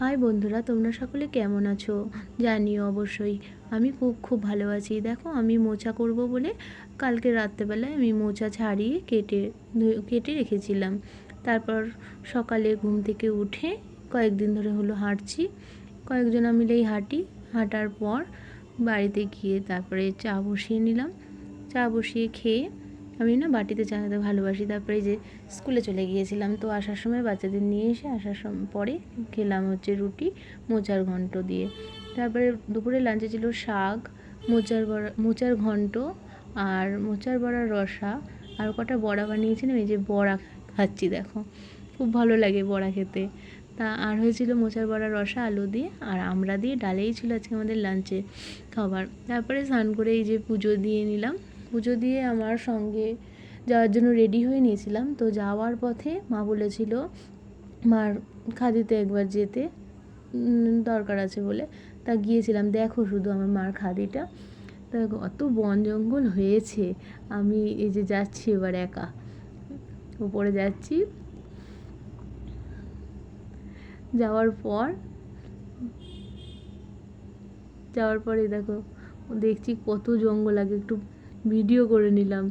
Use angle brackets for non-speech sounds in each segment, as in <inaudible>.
High বন্ধুরা, তোমরা সকলে কেমন আছো? জানিও অবশ্যই, আমি খুব খুব ভালো আছি। দেখো, আমি মোচা করব বলে কালকে রাত্রেবেলায় আমি মোচা ছাড়িয়ে কেটে কেটে রেখেছিলাম। তারপর সকালে ঘুম থেকে উঠে কয়েকদিন ধরে হলো হাঁটছি। কয়েকজনা মিলেই হাঁটি। হাঁটার পর বাড়িতে গিয়ে তারপরে চা বসিয়ে নিলাম। চা বসিয়ে খেয়ে আমি না বাটিতে চা ভালোবাসি। তারপরে যে স্কুলে চলে গিয়েছিলাম, তো আসার সময় বাচ্চাদের নিয়ে এসে আসার পরে খেলাম হচ্ছে রুটি, মোচার ঘন্ট দিয়ে। তারপরে দুপুরে লাঞ্চে ছিল শাক, মোচার বড়া, মোচার ঘন্ট আর মোচার বড়ার রসা আর কটা বড়া বানিয়েছিলাম, এই যে বড়া খাচ্ছি দেখো। খুব ভালো লাগে বড়া খেতে। তা আর হয়েছিল মোচার বড়া, রসা, আলু দিয়ে আর আমরা দিয়ে ডালেই ছিল আজকে আমাদের লাঞ্চে খাবার। তারপরে স্নান করে এই যে পুজো দিয়ে নিলাম। পুজো দিয়ে আমার সঙ্গে যাওয়ার জন্য রেডি হয়ে নিয়েছিলাম। তো যাওয়ার পথে মা বলেছিল, মার খাদিতে একবার যেতে দরকার আছে বলে। তা গিয়েছিলাম, দেখো শুধু আমার মার খাদিটা। তা অত বন জঙ্গল হয়েছে, আমি এই যে যাচ্ছি এবার একা। উপরে যাচ্ছি। যাওয়ার পর, যাওয়ার পরে দেখো, দেখছি কত জঙ্গল, আগে একটু ভিডিও করে নিলাম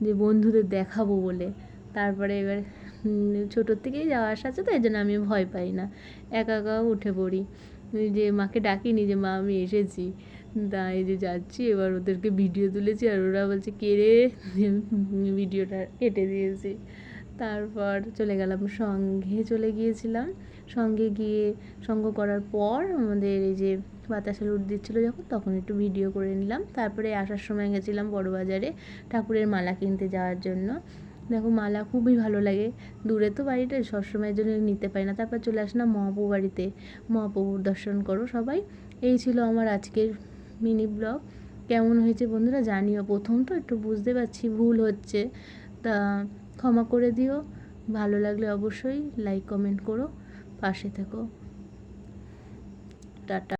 যে বন্ধুদের দেখাবো বলে। তারপরে এবার ছোটোর থেকেই যাওয়া আসা আছে তো, এই জন্য আমি ভয় পাই না। একা একা উঠে পড়ি। যে মাকে ডাকিনি যে, মা, আমি এসেছি। তা এই যে যাচ্ছি, এবার ওদেরকে ভিডিও তুলেছি আর ওরা বলছে, কে রে? <laughs> ভিডিওটা কেটে দিয়েছি। তারপর চলে গেলাম সঙ্ঘে চলে গিয়েছিলাম। সঙ্গে গিয়ে সঙ্গ করার পর আমাদের এই যে বাতাসে লুট দিচ্ছিল যখন, তখন একটু ভিডিও করে নিলাম। তারপরে আসার সময় গেছিলাম বড়বাজারে ঠাকুরের মালা কিনতে যাওয়ার জন্য। দেখো, মালা খুবই ভালো লাগে। দূরে তো বাড়িটা, সবসময়ের জন্য নিতে পারি না। তারপর চলে আসলাম মহাপু বাড়িতে। মহাপ্রভুর দর্শন করো সবাই। এই ছিল আমার আজকের মিনি ব্লগ কেমন হয়েছে বন্ধুরা জানিও। প্রথম তো একটু বুঝতে পারছি, ভুল হচ্ছে। তা ক্ষমা করে দিও। ভালো লাগলে অবশ্যই লাইক কমেন্ট করো। পাশে থেকো। টাটা।